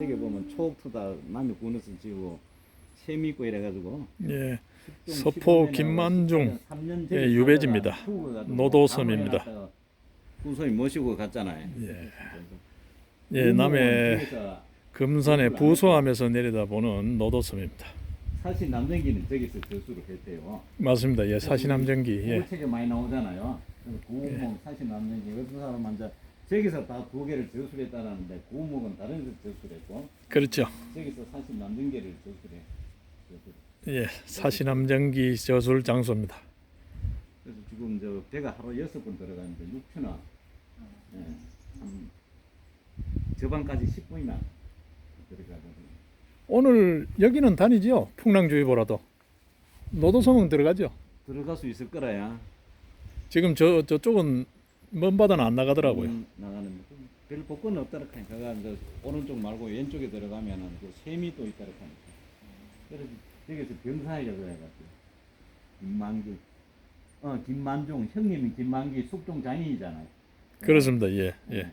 여기 보면 초옥토다 남이 구너서 지고 있고 이래가지고 예, 서포 김만중, 예, 유배지입니다. 노도섬입니다. 후손이 모시고 갔잖아요. 예, 예, 남해 금산의 부소함에서 내려다 보는 노도섬입니다. 사실 남정기는 저기서 저수를 했대요. 맞습니다. 예, 사시남정기. 예, 책에 많이 나오잖아요. 그래서 구우목 사실 남정기 어떤 사람 먼저 저기서 다 두 개를 저수를 했다라는데 구우목은 다른 데서 저수를 했고 그렇죠. 저기서 사실 남정기를 저수를 저수를. 예, 사시남정기 저술 장소입니다. 그래서 지금 저 배가 하루 여섯 번 들어가는데 6천원 예, 한 저반까지 10분이나 들어가거든요. 오늘 여기는 다니죠? 풍랑주의보라도 노도섬은 들어가죠. 들어갈 수 있을 거라야. 지금 저 저쪽은 먼 바다는 안 나가더라고요. 음, 나가는데 좀별 복권은 없다라 그가 이제 오른쪽 말고 왼쪽에 들어가면은 그 샘이 또 있다라 카니까. 그래서 여기서 병사이라고 해가지고 김만규 어 김만종 형님이 김만기 숙종 장인이잖아요. 그렇습니다. 예, 예. 예.